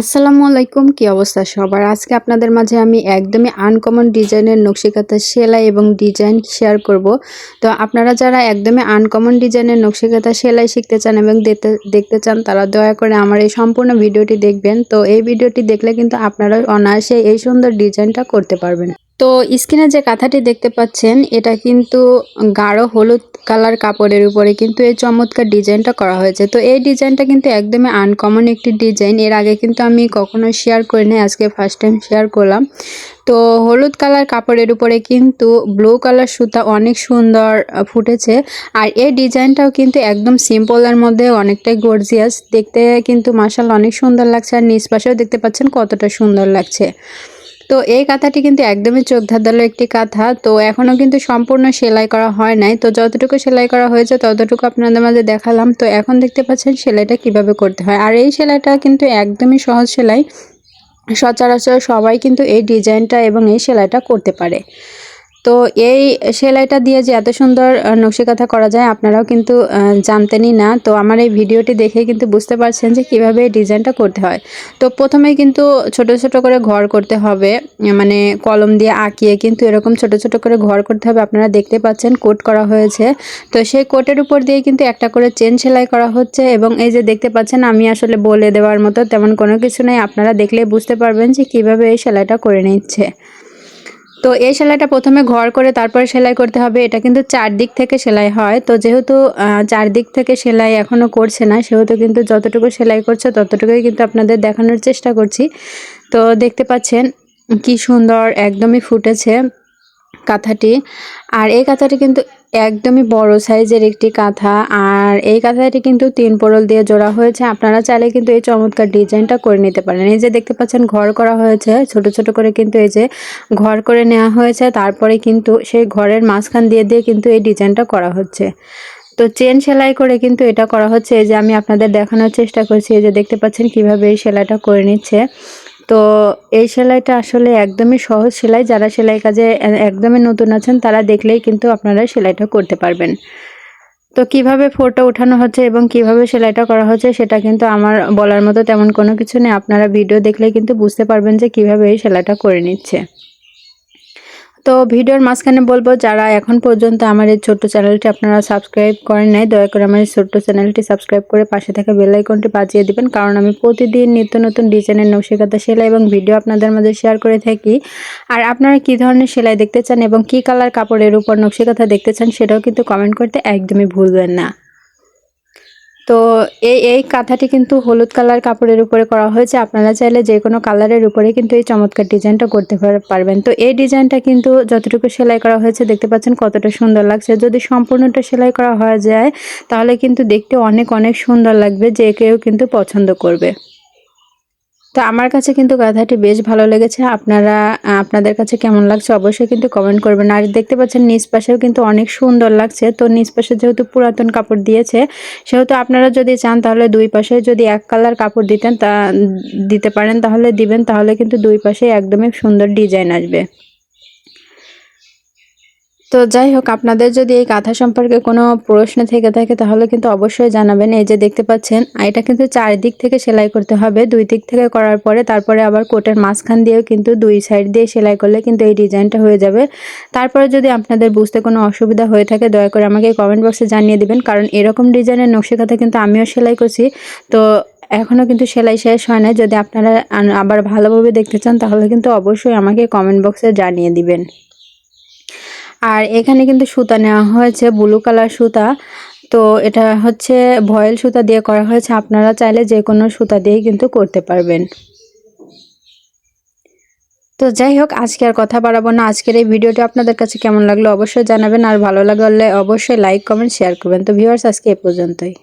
আসসালামু আলাইকুম, কি অবস্থা সবার? আজকে আপনাদের মাঝে আমি একদমই আনকমন ডিজাইনের নকশিকাতা, সেলাই এবং ডিজাইন শেয়ার করব। তো আপনারা যারা একদমই আনকমন ডিজাইনের নকশিকাতা, সেলাই শিখতে চান এবং দেখতে দেখতে চান, তারা দয়া করে আমার এই সম্পূর্ণ ভিডিওটি দেখবেন। তো এই ভিডিওটি দেখলে কিন্তু আপনারা অনায়াসে এই সুন্দর ডিজাইনটা করতে পারবেন। তো স্ক্রিনে যে কাঁথাটি দেখতে পাচ্ছেন, এটা কিন্তু গাঢ় হলুদ কালার কাপড়ের উপরে কিন্তু এই চমৎকার ডিজাইনটা করা হয়েছে। তো এই ডিজাইনটা কিন্তু একদমই আনকমন একটি ডিজাইন। এর আগে কিন্তু আমি কখনো শেয়ার করি করিনি আজকে ফার্স্ট টাইম শেয়ার করলাম। তো হলুদ কালার কাপড়ের উপরে কিন্তু ব্লু কালার সুতা অনেক সুন্দর ফুটেছে। আর এই ডিজাইনটাও কিন্তু একদম সিম্পলের মধ্যে অনেকটাই গর্জিয়াস দেখতে কিন্তু মাসাল অনেক সুন্দর লাগছে। আর নিচ পাশেও দেখতে পাচ্ছেন কতটা সুন্দর লাগছে। তো এই কাঁথাটি কিন্তু একদমই চোখ ধাঁধালো একটি কাঁথা। তো এখনও কিন্তু সম্পূর্ণ সেলাই করা হয় নাই। তো যতটুকু সেলাই করা হয়েছে, ততটুকু আপনাদের মাঝে দেখালাম। তো এখন দেখতে পাচ্ছেন সেলাইটা কীভাবে করতে হয়। আর এই সেলাইটা কিন্তু একদমই সহজ সেলাই। সচরাচর সবাই কিন্তু এই ডিজাইনটা এবং এই সেলাইটা করতে পারে। তো এই সেলাইটা দিয়ে যে এত সুন্দর নকশিকাথা করা যায় আপনারাও কিন্তু জানতেনই না। তো আমার এই ভিডিওটি দেখে কিন্তু বুঝতে পারছেন যে কীভাবে এই ডিজাইনটা করতে হয়। তো প্রথমে কিন্তু ছোট ছোট করে ঘর করতে হবে মানে কলম দিয়ে আঁকিয়ে কিন্তু এরকম ছোট ছোট করে ঘর করতে হবে। আপনারা দেখতে পাচ্ছেন কোট করা হয়েছে। তো সেই কোটের উপর দিয়ে কিন্তু একটা করে চেন সেলাই করা হচ্ছে এবং এই যে দেখতে পাচ্ছেন আমি আসলে বলে দেওয়ার মতো তেমন কোনো কিছু নেই। আপনারা দেখলে বুঝতে পারবেন যে কীভাবে এই সেলাইটা করে নিচ্ছে। তো এই সেলাইটা প্রথমে ঘর করে তারপরে সেলাই করতে হবে। এটা কিন্তু চারদিক থেকে সেলাই হয়। তো যেহেতু চারদিক থেকে সেলাই এখনও করছে না, সেহেতু কিন্তু যতটুকু সেলাই করছে ততটুকুই কিন্তু আপনাদের দেখানোর চেষ্টা করছি। তো দেখতে পাচ্ছেন কি সুন্দর একদমই ফুটেছে। কাঁথাটি। আর এই কাঁথাটি কিন্তু একদমই বড় সাইজের একটি কাঁথা। আর এই কাঁথাটি কিন্তু তিন পোরল দিয়ে জোড়া হয়েছে। আপনারা চাইলে কিন্তু এই চমৎকার ডিজাইনটা করে নিতে পারেন। এই যে দেখতে পাচ্ছেন, ঘর করা হয়েছে। ছোট ছোট করে কিন্তু এই যে ঘর করে নেওয়া হয়েছে। তারপরে কিন্তু সেই ঘরের মাঝখান দিয়ে দিয়ে কিন্তু এই ডিজাইনটা করা হচ্ছে। তো চেন সেলাই করে কিন্তু এটা করা হচ্ছে। এই যে আমি আপনাদের দেখানোর চেষ্টা করছি। এই যে দেখতে পাচ্ছেন কীভাবে এই সেলাইটা করে নিচ্ছে। তো এই সেলাইটা আসলে একদমই সহজ সেলাই। যারা সেলাই কাজে একদমই নতুন আছেন, তারা দেখলেই কিন্তু আপনারা সেলাইটা করতে পারবেন। তো কীভাবে ফোটো ওঠানো হচ্ছে এবং কীভাবে সেলাইটা করা হচ্ছে সেটা কিন্তু আমার বলার মতো তেমন কোনো কিছু নেই। আপনারা ভিডিও দেখলেই কিন্তু বুঝতে পারবেন যে কীভাবে এই সেলাইটা করে নিচ্ছে। তো ভিডিওর মাঝখানে বলব, যারা এখন পর্যন্ত আমার এই ছোট্ট চ্যানেলটি আপনারা সাবস্ক্রাইব করেন নাই, দয়া করে আমার এই ছোট্ট চ্যানেলটি সাবস্ক্রাইব করে পাশে থাকা বেলাইকনটি বাজিয়ে দিবেন। কারণ আমি প্রতিদিন নিত্য নতুন ডিজাইনের নকশিকাতা সেলাই এবং ভিডিও আপনাদের মাঝে শেয়ার করে থাকি। আর আপনারা কি ধরনের সেলাই দেখতে চান এবং কি কালার কাপড়ের উপর নকশিকাতা দেখতে চান, সেটাও কিন্তু কমেন্ট করতে একদমই ভুলবেন না। তো এই এই কাঁথাটি কিন্তু হলুদ কালার কাপড়ের উপরে করা হয়েছে। আপনারা চাইলে যে কোনো কালারের উপরে কিন্তু এই চমৎকার ডিজাইনটা করতে পারবেন। তো এই ডিজাইনটা কিন্তু যতটুকু সেলাই করা হয়েছে, দেখতে পাচ্ছেন কতটা সুন্দর লাগছে। যদি সম্পূর্ণটা সেলাই করা হয়ে যায়, তাহলে কিন্তু দেখতে অনেক অনেক সুন্দর লাগবে, যে কেউ কিন্তু পছন্দ করবে। তো আমার কাছে কিন্তু গাধাটি বেশ ভালো লেগেছে। আপনারা, আপনাদের কাছে কেমন লাগছে অবশ্যই কিন্তু কমেন্ট করবেন। আর দেখতে পাচ্ছেন নিচ পাশেও কিন্তু অনেক সুন্দর লাগছে। তো নিচ পাশে যেহেতু পুরাতন কাপড় দিয়েছে, সেহেতু আপনারা যদি চান তাহলে দুই পাশে যদি এক কালার কাপড় দিতেন তা, দিতে পারেন, তাহলে দিবেন। তাহলে কিন্তু দুই পাশে একদমই সুন্দর ডিজাইন আসবে। তো যাই হোক, আপনাদের যদি এই কাঁথা সম্পর্কে কোনো প্রশ্ন থেকে থাকে, তাহলে কিন্তু অবশ্যই জানাবেন। এই যে দেখতে পাচ্ছেন, এটা কিন্তু চারিদিক থেকে সেলাই করতে হবে। দুই দিক থেকে করার পরে তারপরে আবার কোটের মাঝখান দিয়েও কিন্তু দুই সাইড দিয়ে সেলাই করলে কিন্তু এই ডিজাইনটা হয়ে যাবে। তারপরে যদি আপনাদের বুঝতে কোনো অসুবিধা হয়ে থাকে, দয়া করে আমাকে কমেন্ট বক্সে জানিয়ে দিবেন। কারণ এরকম ডিজাইনের নকশি কাঁথা কিন্তু আমিও সেলাই করছি। তো এখনও কিন্তু সেলাই শেষ হয় না যদি আপনারা আবার ভালোভাবে দেখতে চান, তাহলে কিন্তু অবশ্যই আমাকে কমেন্ট বক্সে জানিয়ে দিবেন। আর এখানে কিন্তু সুতা নেওয়া হয়েছে ব্লু কালার সুতা। তো এটা হচ্ছে ভয়েল সুতা দিয়ে করা হয়েছে, আপনারা চাইলে যে কোনো সুতা দিয়েই কিন্তু করতে পারবেন। তো যাই হোক, আজকে আর কথা বাড়াবো না। আজকের এই ভিডিওটি আপনাদের কাছে কেমন লাগল অবশ্যই জানাবেন, আর ভালো লাগলে অবশ্যই লাইক কমেন্ট শেয়ার করবেন। তো ভিউয়ার্স আজকে এ পর্যন্তই।